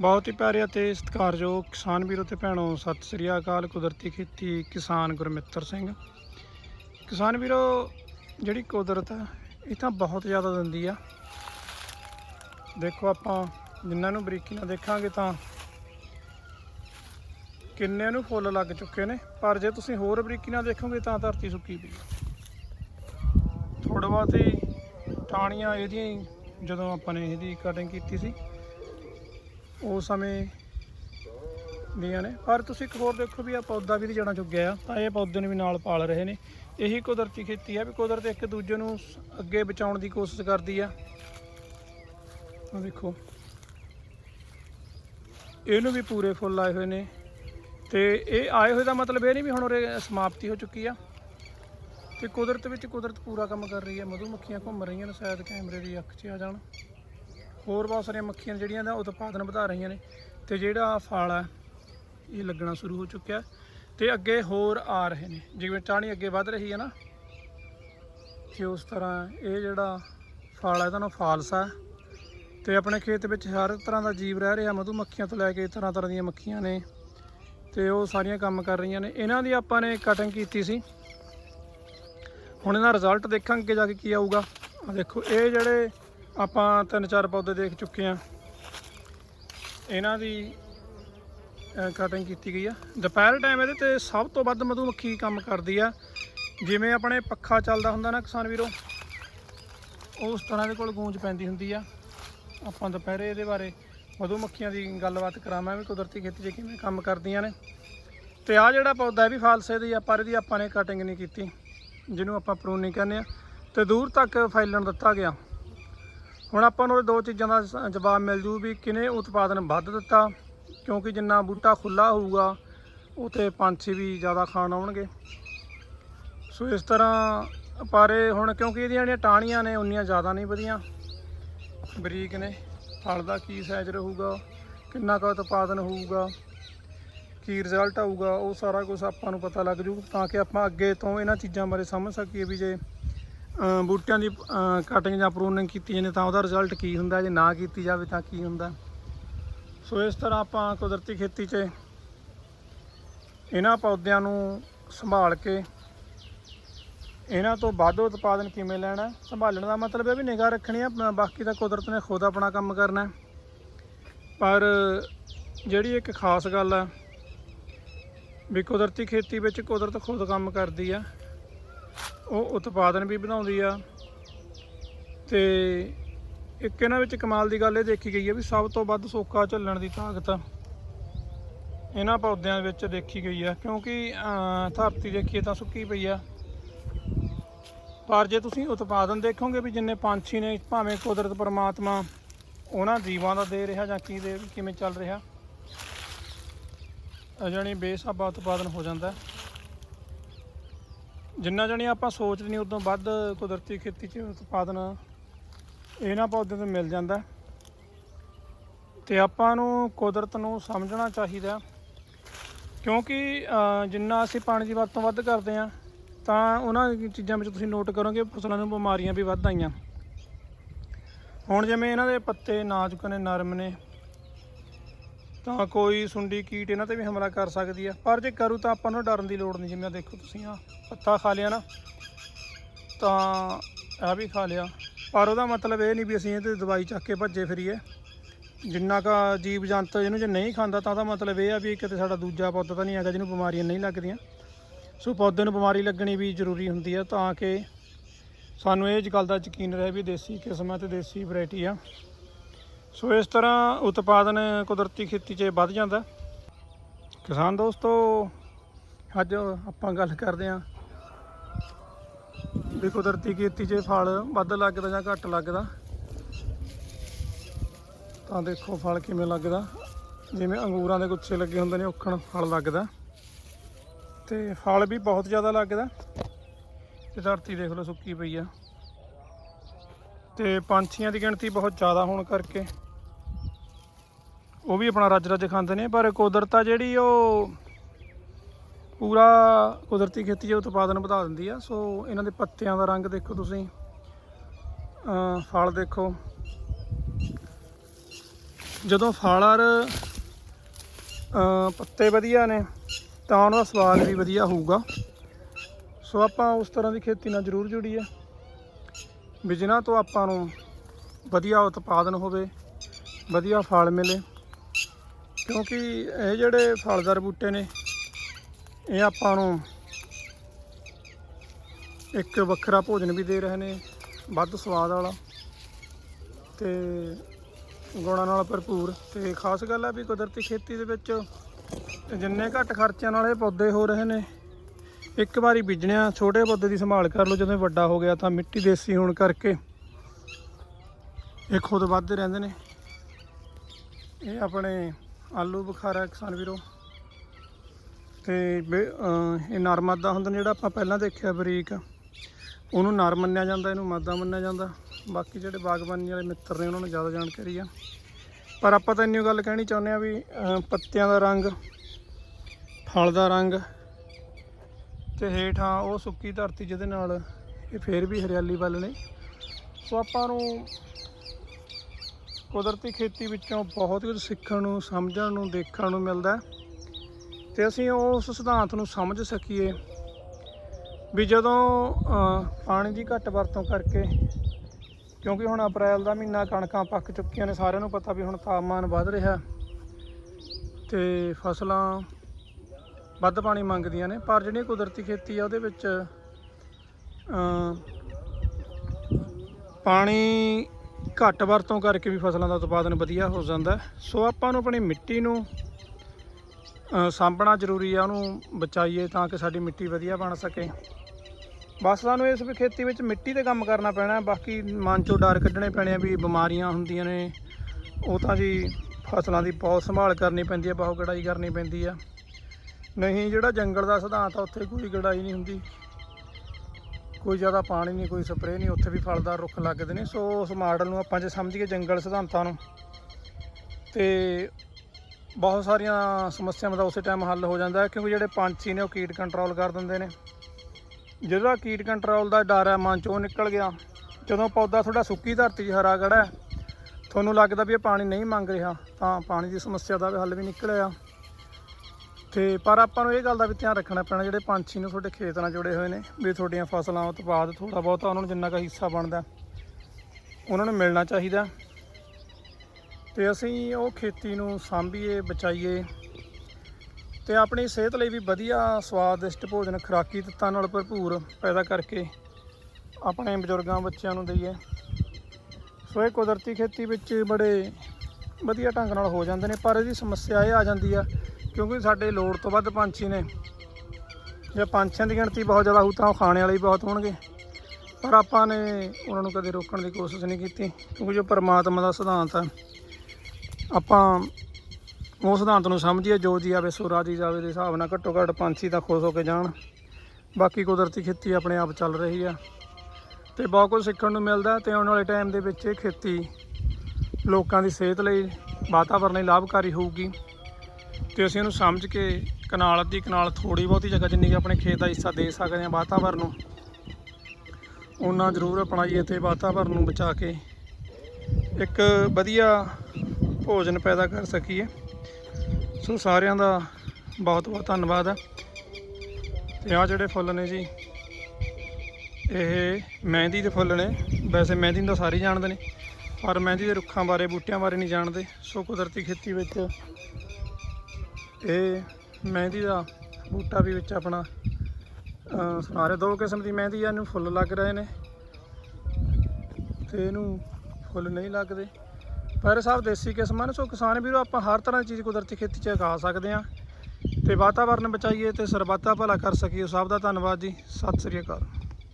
ਬਹੁਤ ਹੀ ਪਿਆਰੇ ਅਤੇ ਸਤਿਕਾਰਯੋਗ ਕਿਸਾਨ ਵੀਰੋ ਤੇ ਭੈਣੋ, ਸਤਿ ਸ੍ਰੀ ਅਕਾਲ। ਕੁਦਰਤੀ ਖੇਤੀ ਕਿਸਾਨ ਗੁਰਮਿੱਤਰ ਸਿੰਘ। ਕਿਸਾਨ ਵੀਰੋ, ਜਿਹੜੀ ਕੁਦਰਤ ਹੈ ਇਹ ਤਾਂ ਬਹੁਤ ਜ਼ਿਆਦਾ ਦਿੰਦੀ ਆ। ਦੇਖੋ ਆਪਾਂ ਜਿਨ੍ਹਾਂ ਨੂੰ ਬਰੀਕੀ ਨਾਲ ਦੇਖਾਂਗੇ ਤਾਂ ਕਿੰਨੇ ਨੂੰ ਫੁੱਲ ਲੱਗ ਚੁੱਕੇ ਨੇ। ਪਰ ਜੇ ਤੁਸੀਂ ਹੋਰ ਬਰੀਕੀ ਨਾਲ ਦੇਖੋਗੇ ਤਾਂ ਧਰਤੀ ਸੁੱਕੀ ਪਈ ਆ। ਥੋੜਾ ਬਹੁਤ ਹੀ ਟਾਹਣੀਆਂ ਇਹਦੀਆਂ ਹੀ, ਜਦੋਂ ਆਪਾਂ ਨੇ ਇਹਦੀ ਕਟਿੰਗ ਕੀਤੀ ਸੀ। ਉਸ ਸਮੇਂ ਦੀਆਂ ਨੇ। ਪਰ ਤੁਸੀਂ ਇੱਕ ਹੋਰ ਦੇਖੋ ਵੀ ਆ ਪੌਦਾ ਵੀ ਦੀ ਚੁੱਕਿਆ ਆ। ਤਾਂ ਇਹ ਪੌਦੇ ਨੂੰ ਵੀ ਨਾਲ ਪਾਲ ਰਹੇ ਨੇ। ਇਹੀ ਕੁਦਰਤੀ ਖੇਤੀ ਆ ਵੀ ਕੁਦਰਤ ਇੱਕ ਦੂਜੇ ਨੂੰ ਅੱਗੇ ਬਚਾਉਣ ਦੀ ਕੋਸ਼ਿਸ਼ ਕਰਦੀ ਆ। ਆ ਦੇਖੋ। ਇਹਨੂੰ ਵੀ ਪੂਰੇ ਫੁੱਲ ਆਏ ਹੋਏ ਨੇ। ਤੇ ਇਹ ਆਏ ਹੋਏ ਦਾ ਮਤਲਬ ਇਹ ਨਹੀਂ ਵੀ ਹੁਣ ਉਰੇ ਸਮਾਪਤੀ ਹੋ ਚੁੱਕੀ ਆ। ਤੇ ਕੁਦਰਤ ਵਿੱਚ ਕੁਦਰਤ ਪੂਰਾ ਕੰਮ ਕਰ ਰਹੀ ਹੈ ਮਧੂ ਮੱਖੀਆਂ ਘੁੰਮ ਰਹੀਆਂ ਨੇ ਸ਼ਾਇਦ ਕੈਮਰੇ ਦੀ ਅੱਖ 'ਚ ਆ ਜਾਣ। ਹੋਰ ਬਹੁਤ ਸਾਰੀਆਂ ਮੱਖੀਆਂ ਜਿਹੜੀਆਂ ਦਾ ਉਤਪਾਦਨ ਵਧਾ ਰਹੀਆਂ ਨੇ ਤੇ ਜਿਹੜਾ ਫਲ ਹੈ ਇਹ ਲੱਗਣਾ ਸ਼ੁਰੂ ਹੋ ਚੁੱਕਿਆ ਤੇ ਅੱਗੇ ਹੋਰ ਆ ਰਹੇ ਨੇ। ਜਿਵੇਂ ਟਾਹਣੀ ਅੱਗੇ ਵੱਧ ਰਹੀ ਹੈ ਨਾ, ਤੇ ਉਸ ਤਰ੍ਹਾਂ ਇਹ ਜਿਹੜਾ ਫਲ ਹੈ ਤੁਹਾਨੂੰ ਫਾਲਸਾ ਹੈ ਤੇ ਆਪਣੇ ਖੇਤ ਵਿੱਚ ਹਰ ਤਰ੍ਹਾਂ ਦਾ ਜੀਵ ਰਹਿ ਰਿਹਾ, ਮਧੂ ਮੱਖੀਆਂ ਤੋਂ ਲੈ ਕੇ ਤਰ੍ਹਾਂ ਤਰ੍ਹਾਂ ਦੀਆਂ ਮੱਖੀਆਂ ਨੇ ਤੇ ਉਹ ਸਾਰੀਆਂ ਕੰਮ ਕਰ ਰਹੀਆਂ ਨੇ। ਇਹਨਾਂ ਦੀ ਆਪਾਂ ਨੇ ਕਟਿੰਗ ਕੀਤੀ ਸੀ। ਹੁਣ ਇਹਦਾ ਰਿਜ਼ਲਟ ਦੇਖਾਂਗੇ ਅੱਗੇ ਜਾ ਕੇ ਕੀ ਆਊਗਾ। ਆ ਦੇਖੋ, ਇਹ ਜਿਹੜੇ ਆਪਾਂ ਤਿੰਨ ਚਾਰ ਪੌਦੇ ਦੇਖ ਚੁੱਕੇ ਆ ਇਹਨਾਂ ਦੀ ਕਟਿੰਗ ਕੀਤੀ ਗਈ ਆ। ਦੁਪਹਿਰ ਟਾਈਮ ਇਹਦੇ ਤੇ ਸਭ ਤੋਂ ਵੱਧ ਮਧੂਮੱਖੀ ਕੰਮ ਕਰਦੀ ਆ। ਜਿਵੇਂ ਆਪਣੇ ਪੱਖਾ ਚੱਲਦਾ ਹੁੰਦਾ ਨਾ ਕਿਸਾਨ ਵੀਰੋ, ਉਸ ਤਰ੍ਹਾਂ ਦੇ ਕੋਲ ਗੂੰਜ ਪੈਂਦੀ ਹੁੰਦੀ ਆ। ਆਪਾਂ ਦੁਪਹਿਰੇ ਇਹਦੇ ਬਾਰੇ ਮਧੂਮੱਖੀਆਂ ਦੀ ਗੱਲਬਾਤ ਕਰਾਵਾਂ ਵੀ ਕੁਦਰਤੀ ਖੇਤੀ 'ਚ ਕਿਵੇਂ ਕੰਮ ਕਰਦੀਆਂ ਨੇ। ਤੇ ਆ ਜਿਹੜਾ ਪੌਦਾ ਇਹ ਵੀ ਫਾਲਸੇ ਦੀ ਆ, ਪਰ ਇਹਦੀ ਆਪਾਂ ਨੇ ਕਟਿੰਗ ਨਹੀਂ ਕੀਤੀ, ਜਿਹਨੂੰ ਆਪਾਂ ਪ੍ਰੂਨਿੰਗ ਕਹਿੰਦੇ ਆ। ਤੇ ਦੂਰ ਤੱਕ ਫੈਲਣ ਦਿੱਤਾ ਗਿਆ। ਹੁਣ ਆਪਾਂ ਨੂੰ ਇਹ ਦੋ ਚੀਜ਼ਾਂ ਦਾ ਸ- ਜਵਾਬ ਮਿਲ ਜੂ ਵੀ ਕਿਨੇ ਉਤਪਾਦਨ ਵੱਧ ਦਿੱਤਾ, ਕਿਉਂਕਿ ਜਿੰਨਾ ਬੂਟਾ ਖੁੱਲਾ ਹੋਊਗਾ ਉਤੇ ਪੰਛੀ ਵੀ ਜ਼ਿਆਦਾ ਖਾਣ ਆਉਣਗੇ। ਸੋ ਇਸ ਤਰ੍ਹਾਂ, ਪਰ ਇਹ ਹੁਣ ਕਿਉਂਕਿ ਇਹਦੀਆਂ ਜਿਹੜੀਆਂ ਟਾਹਣੀਆਂ ਨੇ, ਉਨੀਆਂ ਜ਼ਿਆਦਾ ਨਹੀਂ ਵਧੀਆਂ। ਬਰੀਕ ਨੇ, ਫਲ ਦਾ ਕੀ ਸਾਈਜ਼ ਰਹੂਗਾ, ਕਿੰਨਾ ਕੁ ਉਤਪਾਦਨ ਹੋਊਗਾ, ਕੀ ਰਿਜ਼ਲਟ ਆਊਗਾ, ਉਹ ਸਾਰਾ ਕੁਝ ਆਪਾਂ ਨੂੰ ਪਤਾ ਲੱਗ ਜੂ, ਤਾਂ ਕਿ ਆਪਾਂ ਅੱਗੇ ਤੋਂ ਇਹਨਾਂ ਚੀਜ਼ਾਂ ਬਾਰੇ ਸਮਝ ਸਕੀਏ ਵੀ ਜੇ ਬੂਟਿਆਂ ਦੀ ਕਟਿੰਗ ਜਾਂ ਪ੍ਰੂਨਿੰਗ ਕੀਤੀ ਜਾਂਦੀ ਤਾਂ ਉਹਦਾ ਰਿਜ਼ਲਟ ਕੀ ਹੁੰਦਾ? ਜੇ ਨਾ ਕੀਤੀ ਜਾਵੇ ਤਾਂ ਕੀ ਹੁੰਦਾ? ਸੋ ਇਸ ਤਰ੍ਹਾਂ ਆਪਾਂ ਕੁਦਰਤੀ ਖੇਤੀ 'ਚ ਇਹਨਾਂ ਪੌਦਿਆਂ ਨੂੰ ਸੰਭਾਲ ਕੇ ਇਹਨਾਂ ਤੋਂ ਵੱਧ ਉਤਪਾਦਨ ਕਿਵੇਂ ਲੈਣਾ? ਸੰਭਾਲਣ ਦਾ ਮਤਲਬ ਇਹ ਵੀ ਨਿਗਾਹ ਰੱਖਣੀ ਆ ਬਾਕੀ ਤਾਂ ਕੁਦਰਤ ਨੇ ਖੁਦ ਆਪਣਾ ਕੰਮ ਕਰਨਾ। ਪਰ ਜਿਹੜੀ ਇੱਕ ਖਾਸ ਗੱਲ ਆ ਵੀ ਕੁਦਰਤੀ ਖੇਤੀ ਵਿੱਚ ਕੁਦਰਤ ਖੁਦ ਕੰਮ ਕਰਦੀ ਆ ਉਹ ਉਤਪਾਦਨ ਵੀ ਵਧਾਉਂਦੀ ਆ ਤੇ ਇੱਕ ਇਹਨਾਂ ਵਿੱਚ ਕਮਾਲ ਦੀ ਗੱਲ ਇਹ ਦੇਖੀ ਗਈ ਹੈ ਵੀ ਸਭ ਤੋਂ ਵੱਧ ਸੋਕਾ ਝੱਲਣ ਦੀ ਤਾਕਤ ਇਹਨਾਂ ਪੌਦਿਆਂ ਵਿੱਚ ਦੇਖੀ ਗਈ ਆ, ਕਿਉਂਕਿ ਧਰਤੀ ਦੇਖੀਏ ਤਾਂ ਸੁੱਕੀ ਪਈ ਆ। ਪਰ ਜੇ ਤੁਸੀਂ ਉਤਪਾਦਨ ਦੇਖੋਗੇ ਵੀ ਜਿੰਨੇ ਪੰਛੀ ਨੇ, ਭਾਵੇਂ ਕੁਦਰਤ ਪਰਮਾਤਮਾ ਉਹਨਾਂ ਜੀਵਾਂ ਦਾ ਦੇ ਰਿਹਾ ਜਾਂ ਕੀ ਦੇ, ਕਿਵੇਂ ਚੱਲ ਰਿਹਾ ਅਹ ਜਾਣੀ ਬੇਸਾਬਾ ਉਤਪਾਦਨ ਹੋ ਜਾਂਦਾ। ਜਿੰਨਾ ਜਾਣੀ ਆਪਾਂ ਸੋਚਦੇ ਨਹੀਂ, ਉਦੋਂ ਵੱਧ ਕੁਦਰਤੀ ਖੇਤੀ 'ਚ ਉਤਪਾਦਨ ਇਹਨਾਂ ਪੌਦਿਆਂ ਤੋਂ ਮਿਲ ਜਾਂਦਾ ਹੈ। ਤੇ ਆਪਾਂ ਨੂੰ ਕੁਦਰਤ ਨੂੰ ਸਮਝਣਾ ਚਾਹੀਦਾ ਕਿਉਂਕਿ ਜਿੰਨਾ ਅਸੀਂ ਪਾਣੀ ਦੀ ਵਰਤੋਂ ਵੱਧ ਕਰਦੇ ਹਾਂ, ਤਾਂ ਉਹਨਾਂ ਚੀਜ਼ਾਂ ਵਿੱਚ ਤੁਸੀਂ ਨੋਟ ਕਰੋਗੇ ਫਸਲਾਂ ਨੂੰ ਬਿਮਾਰੀਆਂ ਵੀ ਵੱਧ ਆਈਆਂ ਹੁਣ ਜਿਵੇਂ ਇਹਨਾਂ ਦੇ ਪੱਤੇ ਨਾਜ਼ੁਕ ਨੇ, ਨਰਮ ਨੇ ਤਾਂ ਕੋਈ ਸੁੰਡੀ ਕੀਟ ਇਹਨਾਂ ਤੇ ਵੀ ਹਮਲਾ ਕਰ ਸਕਦੀ ਆ। ਪਰ ਜੇ ਕਰੂ ਤਾਂ ਆਪਾਂ ਨੂੰ ਡਰਨ ਦੀ ਲੋੜ ਨਹੀਂ, ਜਿਵੇਂ ਦੇਖੋ ਤੁਸੀਂ ਆ ਪੱਤਾ ਖਾ ਲਿਆ ਨਾ, ਤਾਂ ਇਹ ਵੀ ਖਾ ਲਿਆ। ਪਰ ਉਹਦਾ ਮਤਲਬ ਇਹ ਨਹੀਂ ਵੀ ਅਸੀਂ ਇਹਦੇ ਦਵਾਈ ਚੱਕ ਕੇ ਭੱਜੇ ਫਿਰੀਏ। ਜਿੰਨਾ ਕਾ ਜੀਵ ਜੰਤ ਇਹਨੂੰ ਜੇ ਨਹੀਂ ਖਾਂਦਾ ਤਾਂ ਉਹਦਾ ਮਤਲਬ ਇਹ ਆ ਵੀ ਕਿਤੇ ਸਾਡਾ ਦੂਜਾ ਪੌਦਾ ਤਾਂ ਨਹੀਂ ਹੈਗਾ, ਜਿਹਨੂੰ ਬਿਮਾਰੀਆਂ ਨਹੀਂ ਲੱਗਦੀਆਂ। ਸੋ ਪੌਦੇ ਨੂੰ ਬਿਮਾਰੀ ਲੱਗਣੀ ਵੀ ਜ਼ਰੂਰੀ ਹੁੰਦੀ ਹੈ ਤਾਂ ਕਿ ਸਾਨੂੰ ਇਹ ਗੱਲ ਦਾ ਯਕੀਨ ਰਹੇ ਵੀ ਦੇਸੀ ਕਿਸਮ ਹੈ ਤੇ ਦੇਸੀ ਵੈਰਾਈਟੀ ਆ। ਸੋ ਇਸ ਤਰ੍ਹਾਂ ਉਤਪਾਦਨ ਕੁਦਰਤੀ ਖੇਤੀ 'ਚ ਵੱਧ ਜਾਂਦਾ। ਕਿਸਾਨ ਦੋਸਤੋ, ਅੱਜ ਆਪਾਂ ਗੱਲ ਕਰਦੇ ਹਾਂ ਵੀ ਕੁਦਰਤੀ ਖੇਤੀ 'ਚ ਫਲ ਵੱਧ ਲੱਗਦਾ ਜਾਂ ਘੱਟ ਲੱਗਦਾ। ਤਾਂ ਦੇਖੋ ਫਲ ਕਿਵੇਂ ਲੱਗਦਾ। ਜਿਵੇਂ ਅੰਗੂਰਾਂ ਦੇ ਗੁੱਛੇ ਲੱਗੇ ਹੁੰਦੇ ਨੇ ਔਖਣ ਫਲ ਲੱਗਦਾ। ਤੇ ਫਲ ਵੀ ਬਹੁਤ ਜ਼ਿਆਦਾ ਲੱਗਦਾ। ਤੇ ਧਰਤੀ ਦੇਖ ਲਓ ਸੁੱਕੀ ਪਈ ਆ। ਤੇ ਪੰਛੀਆਂ ਦੀ ਗਿਣਤੀ ਬਹੁਤ ਜ਼ਿਆਦਾ ਹੋਣ ਕਰਕੇ ਉਹ ਵੀ ਆਪਣਾ ਰੱਜ ਰੱਜ ਖਾਂਦੇ ਨੇ, ਪਰ ਕੁਦਰਤ ਆ ਜਿਹੜੀ ਉਹ ਪੂਰਾ ਕੁਦਰਤੀ ਖੇਤੀ 'ਚ ਉਤਪਾਦਨ ਵਧਾ ਦਿੰਦੀ ਆ। ਸੋ ਇਹਨਾਂ ਦੇ ਪੱਤਿਆਂ ਦਾ ਰੰਗ ਦੇਖੋ ਤੁਸੀਂ। ਫਲ ਦੇਖੋ। ਜਦੋਂ ਫਲ ਪੱਤੇ ਵਧੀਆ ਨੇ, ਤਾਂ ਉਹਨਾਂ ਦਾ ਸਵਾਦ ਵੀ ਵਧੀਆ ਹੋਊਗਾ। ਸੋ ਆਪਾਂ ਉਸ ਤਰ੍ਹਾਂ ਦੀ ਖੇਤੀ ਨਾਲ ਜ਼ਰੂਰ ਜੁੜੀਏ। ਵੀ ਜਿਨ੍ਹਾਂ ਤੋਂ ਆਪਾਂ ਨੂੰ ਵਧੀਆ ਉਤਪਾਦਨ ਹੋਵੇ, ਵਧੀਆ ਫਲ ਮਿਲੇ। ਕਿਉਂਕਿ ਇਹ ਜਿਹੜੇ ਫਲਦਾਰ ਬੂਟੇ ਨੇ, ਇਹ ਆਪਾਂ ਨੂੰ ਇੱਕ ਵੱਖਰਾ ਭੋਜਨ ਵੀ ਦੇ ਰਹੇ ਨੇ, ਵੱਧ ਸਵਾਦ ਵਾਲਾ ਤੇ ਗੁਣਾਂ ਨਾਲ ਭਰਪੂਰ। ਤੇ ਖਾਸ ਗੱਲ ਹੈ ਵੀ ਕੁਦਰਤੀ ਖੇਤੀ ਦੇ ਵਿੱਚ ਜਿੰਨੇ ਘੱਟ ਖਰਚਿਆਂ ਨਾਲ ਇਹ ਪੌਦੇ ਹੋ ਰਹੇ ਨੇ, ਇੱਕ ਵਾਰੀ ਬੀਜਣਿਆ ਛੋਟੇ ਪੌਦੇ ਦੀ ਸੰਭਾਲ ਕਰ ਲਓ, ਜਦੋਂ ਇਹ ਵੱਡਾ ਹੋ ਗਿਆ ਤਾਂ ਮਿੱਟੀ ਦੇਸੀ ਹੋਣ ਕਰਕੇ ਇਹ ਖੁਦ ਵੱਧਦੇ ਰਹਿੰਦੇ ਨੇ। ਇਹ ਆਪਣੇ ਆਲੂ ਬੁਖਾਰਾ, ਕਿਸਾਨ ਵੀਰੋ। ਤੇ ਬੇ- ਇਹ ਨਰ ਮਾਦਾ ਹੁੰਦਾ ਜਿਹੜਾ ਆਪਾਂ ਪਹਿਲਾਂ ਦੇਖਿਆ ਬਰੀਕ। ਉਹਨੂੰ ਨਰ ਮੰਨਿਆ ਜਾਂਦਾ, ਇਹਨੂੰ ਮਾਦਾ ਮੰਨਿਆ ਜਾਂਦਾ। ਬਾਕੀ ਜਿਹੜੇ ਬਾਗਬਾਨੀ ਵਾਲੇ ਮਿੱਤਰ ਨੇ, ਉਹਨਾਂ ਨੂੰ ਜ਼ਿਆਦਾ ਜਾਣਕਾਰੀ ਆ। ਪਰ ਆਪਾਂ ਤਾਂ ਇੰਨੀ ਗੱਲ ਕਹਿਣੀ ਚਾਹੁੰਦੇ ਆ ਵੀ ਪੱਤਿਆਂ ਦਾ ਰੰਗ, ਫਲ ਦਾ ਰੰਗ ਤੇ ਹੇਠਾਂ ਉਹ ਸੁੱਕੀ ਧਰਤੀ ਜਿਹਦੇ ਨਾਲ ਇਹ ਫੇਰ ਵੀ ਹਰਿਆਲੀ ਵੱਲ ਨੇ। ਸੋ ਆਪਾਂ ਨੂੰ ਕੁਦਰਤੀ ਖੇਤੀ ਵਿੱਚੋਂ ਬਹੁਤ ਕੁਝ ਸਿੱਖਣ ਨੂੰ, ਸਮਝਣ ਨੂੰ, ਦੇਖਣ ਨੂੰ ਮਿਲਦਾ ਹੈ ਤੇ ਅਸੀਂ ਉਸ ਸਿਧਾਂਤ ਨੂੰ ਸਮਝ ਸਕੀਏ ਵੀ ਜਦੋਂ ਪਾਣੀ ਦੀ ਘੱਟ ਵਰਤੋਂ ਕਰਕੇ, ਕਿਉਂਕਿ ਹੁਣ ਅਪ੍ਰੈਲ ਦਾ ਮਹੀਨਾ ਕਣਕਾਂ ਪੱਕ ਚੁੱਕੀਆਂ ਨੇ, ਸਾਰਿਆਂ ਨੂੰ ਪਤਾ ਵੀ ਹੁਣ ਤਾਪਮਾਨ ਵੱਧ ਰਿਹਾ ਤੇ ਫਸਲਾਂ ਵੱਧ ਪਾਣੀ ਮੰਗਦੀਆਂ ਨੇ, ਪਰ ਜਿਹੜੀ ਕੁਦਰਤੀ ਖੇਤੀ ਆ ਉਹਦੇ ਵਿੱਚ ਪਾਣੀ ਘੱਟ ਵਰਤੋਂ ਕਰਕੇ ਵੀ ਫਸਲਾਂ ਦਾ ਉਤਪਾਦਨ ਵਧੀਆ ਹੋ ਜਾਂਦਾ ਸੋ ਆਪਾਂ ਨੂੰ ਆਪਣੀ ਮਿੱਟੀ ਨੂੰ ਸਾਂਭਣਾ ਜ਼ਰੂਰੀ ਆ, ਉਹਨੂੰ ਬਚਾਈਏ ਤਾਂ ਕਿ ਸਾਡੀ ਮਿੱਟੀ ਵਧੀਆ ਬਣ ਸਕੇ। ਬਸ ਸਾਨੂੰ ਇਸ ਵੀ ਖੇਤੀ ਵਿੱਚ ਮਿੱਟੀ ਤੇ ਕੰਮ ਕਰਨਾ ਪੈਣਾ ਬਾਕੀ ਮਨ ਚੋਂ ਡਰ ਕੱਢਣੇ ਪੈਣੇ ਆ ਵੀ ਬਿਮਾਰੀਆਂ ਹੁੰਦੀਆਂ ਨੇ, ਉਹ ਤਾਂ ਜੀ ਫਸਲਾਂ ਦੀ ਬਹੁਤ ਸੰਭਾਲ ਕਰਨੀ ਪੈਂਦੀ ਹੈ, ਬਹੁਤ ਕਢਾਈ ਕਰਨੀ ਪੈਂਦੀ ਆ ਨਹੀਂ, ਜਿਹੜਾ ਜੰਗਲ ਦਾ ਸਿਧਾਂਤ ਆ, ਉੱਥੇ ਕੋਈ ਕਢਾਈ ਨਹੀਂ ਹੁੰਦੀ। ਕੋਈ ਜ਼ਿਆਦਾ ਪਾਣੀ ਨਹੀਂ, ਕੋਈ ਸਪਰੇਅ ਨਹੀਂ, ਉੱਥੇ ਵੀ ਫਲਦਾਰ ਰੁੱਖ ਲੱਗਦੇ ਨੇ। ਸੋ ਉਸ ਮਾਡਲ ਨੂੰ ਆਪਾਂ ਜੇ ਸਮਝੀਏ ਜੰਗਲ ਸਿਧਾਂਤਾਂ ਨੂੰ, ਤੇ ਬਹੁਤ ਸਾਰੀਆਂ ਸਮੱਸਿਆਵਾਂ ਦਾ ਉਸੇ ਟਾਈਮ ਹੱਲ ਹੋ ਜਾਂਦਾ ਕਿਉਂਕਿ ਜਿਹੜੇ ਪੰਛੀ ਨੇ ਉਹ ਕੀਟ ਕੰਟਰੋਲ ਕਰ ਦਿੰਦੇ ਨੇ। ਜਿਹੜਾ ਕੀਟ ਕੰਟਰੋਲ ਦਾ ਡਰ ਹੈ, ਮਨ ਚੋਂ ਨਿਕਲ ਗਿਆ। ਜਦੋਂ ਪੌਦਾ ਤੁਹਾਡਾ ਸੁੱਕੀ ਧਰਤੀ 'ਚ ਹਰਾ ਖੜਾ ਤੁਹਾਨੂੰ ਲੱਗਦਾ ਵੀ ਇਹ ਪਾਣੀ ਨਹੀਂ ਮੰਗ ਰਿਹਾ, ਤਾਂ ਪਾਣੀ ਦੀ ਸਮੱਸਿਆ ਦਾ ਹੱਲ ਵੀ ਨਿਕਲਿਆ ਤੇ ਪਰ ਆਪਾਂ ਨੂੰ ਇਹ ਗੱਲ ਦਾ ਵੀ ਧਿਆਨ ਰੱਖਣਾ ਪੈਣਾ, ਜਿਹੜੇ ਪੰਛੀ ਨੂੰ ਤੁਹਾਡੇ ਖੇਤ ਨਾਲ ਜੁੜੇ ਹੋਏ ਨੇ, ਵੀ ਤੁਹਾਡੀਆਂ ਫਸਲਾਂ, ਉਤਪਾਦ ਥੋੜਾ ਬਹੁਤਾ ਉਹਨਾਂ ਨੂੰ ਜਿੰਨਾ ਕੁ ਹਿੱਸਾ ਬਣਦਾ, ਉਹਨਾਂ ਨੂੰ ਮਿਲਣਾ ਚਾਹੀਦਾ। ਤੇ ਅਸੀਂ ਉਹ ਖੇਤੀ ਨੂੰ ਸਾਂਭੀਏ, ਬਚਾਈਏ ਤੇ ਆਪਣੀ ਸਿਹਤ ਲਈ ਵੀ ਵਧੀਆ, ਸਵਾਦਿਸ਼ਟ ਭੋਜਨ ਖੁਰਾਕੀ ਤੱਤਾਂ ਨਾਲ ਭਰਪੂਰ ਪੈਦਾ ਕਰਕੇ ਆਪਣੇ ਬਜ਼ੁਰਗਾਂ ਬੱਚਿਆਂ ਨੂੰ ਦਈਏ। ਸੋ ਇਹ ਕੁਦਰਤੀ ਖੇਤੀ ਵਿੱਚ ਬੜੇ ਵਧੀਆ ਢੰਗ ਨਾਲ ਹੋ ਜਾਂਦੇ ਨੇ, ਪਰ ਇਹਦੀ ਸਮੱਸਿਆ ਇਹ ਆ ਜਾਂਦੀ ਆ ਕਿਉਂਕਿ ਸਾਡੇ ਲੋੜ ਤੋਂ ਵੱਧ ਪੰਛੀ ਨੇ। ਜੇ ਪੰਛੀਆਂ ਦੀ ਗਿਣਤੀ ਬਹੁਤ ਜ਼ਿਆਦਾ ਹੋਊ ਤਾਂ ਉਹ ਖਾਣੇ ਵਾਲੇ ਵੀ ਬਹੁਤ ਹੋਣਗੇ। ਪਰ ਆਪਾਂ ਨੇ ਉਹਨਾਂ ਨੂੰ ਕਦੇ ਰੋਕਣ ਦੀ ਕੋਸ਼ਿਸ਼ ਨਹੀਂ ਕੀਤੀ, ਕਿਉਂਕਿ ਜੋ ਪਰਮਾਤਮਾ ਦਾ ਸਿਧਾਂਤ ਆ, ਆਪਾਂ ਉਹ ਸਿਧਾਂਤ ਨੂੰ ਸਮਝੀਏ, ਜੋ ਜੀ ਆਵੇ ਸੋ ਰਾਜੀ ਜਾਵੇ, ਦੇ ਹਿਸਾਬ ਨਾਲ ਘੱਟੋ ਘੱਟ ਪੰਛੀ ਤਾਂ ਖੁਸ਼ ਹੋ ਕੇ ਜਾਣ। ਬਾਕੀ ਕੁਦਰਤੀ ਖੇਤੀ ਆਪਣੇ ਆਪ ਚੱਲ ਰਹੀ ਆ। ਤੇ ਬਹੁਤ ਕੁਝ ਸਿੱਖਣ ਨੂੰ ਮਿਲਦਾ ਤੇ ਆਉਣ ਵਾਲੇ ਟਾਈਮ ਦੇ ਵਿੱਚ ਇਹ ਖੇਤੀ ਲੋਕਾਂ ਦੀ ਸਿਹਤ ਲਈ, ਵਾਤਾਵਰਨ ਲਈ ਲਾਭਕਾਰੀ ਹੋਊਗੀ। ਤੇ ਅਸੀਂ ਇਹਨੂੰ ਸਮਝ ਕੇ ਕਨਾਲ ਅੱਧੀ, ਕਨਾਲ ਥੋੜੀ ਬਹੁਤੀ ਜਗ੍ਹਾ ਜਿੰਨੀ ਕਿ ਆਪਣੇ ਖੇਤ ਦਾ ਹਿੱਸਾ ਦੇ ਸਕਦੇ ਹਾਂ ਵਾਤਾਵਰਨ ਨੂੰ, ਉਹਨਾਂ ਜ਼ਰੂਰ ਅਪਣਾਈਏ ਤੇ ਵਾਤਾਵਰਨ ਨੂੰ ਬਚਾ ਕੇ ਇੱਕ ਵਧੀਆ ਭੋਜਨ ਪੈਦਾ ਕਰ ਸਕੀਏ। ਸੋ ਸਾਰਿਆਂ ਦਾ ਬਹੁਤ ਬਹੁਤ ਧੰਨਵਾਦ। ਹੈ ਤੇ ਆ ਜਿਹੜੇ ਫੁੱਲ ਨੇ ਜੀ, ਇਹ ਮਹਿੰਦੀ ਦੇ ਫੁੱਲ ਨੇ। ਵੈਸੇ ਮਹਿੰਦੀ ਨੂੰ ਤਾਂ ਸਾਰੇ ਜਾਣਦੇ ਨੇ, ਪਰ ਮਹਿੰਦੀ ਦੇ ਰੁੱਖਾਂ ਬਾਰੇ, ਬੂਟਿਆਂ ਬਾਰੇ ਨਹੀਂ ਜਾਣਦੇ। ਸੋ ਕੁਦਰਤੀ ਖੇਤੀ ਵਿੱਚ ਇਹ ਮਹਿੰਦੀ ਦਾ ਬੂਟਾ ਵੀ ਵਿੱਚ ਆਪਣਾ ਅਹ, ਸਾਰੇ ਦੋ ਕਿਸਮ ਦੀ ਮਹਿੰਦੀ ਆ ਇਹਨੂੰ ਫੁੱਲ ਲੱਗ ਰਹੇ ਨੇ ਤੇ ਇਹਨੂੰ ਫੁੱਲ ਨਹੀਂ ਲੱਗਦੇ। ਪਰ ਇਹ ਸਭ ਦੇਸੀ ਕਿਸਮਾਂ ਨੇ ਸੋ ਕਿਸਾਨ ਵੀਰੋ ਆਪਾਂ ਹਰ ਤਰ੍ਹਾਂ ਦੀ ਚੀਜ਼ ਕੁਦਰਤੀ ਖੇਤੀ 'ਚ ਉਗਾ ਸਕਦੇ ਹਾਂ। ਤੇ ਵਾਤਾਵਰਨ ਬਚਾਈਏ ਤੇ ਸਰਬੱਤਾ ਭਲਾ ਕਰ ਸਕੀਏ। ਸਭ ਦਾ ਧੰਨਵਾਦ ਜੀ। ਸਤਿ ਸ੍ਰੀ ਅਕਾਲ।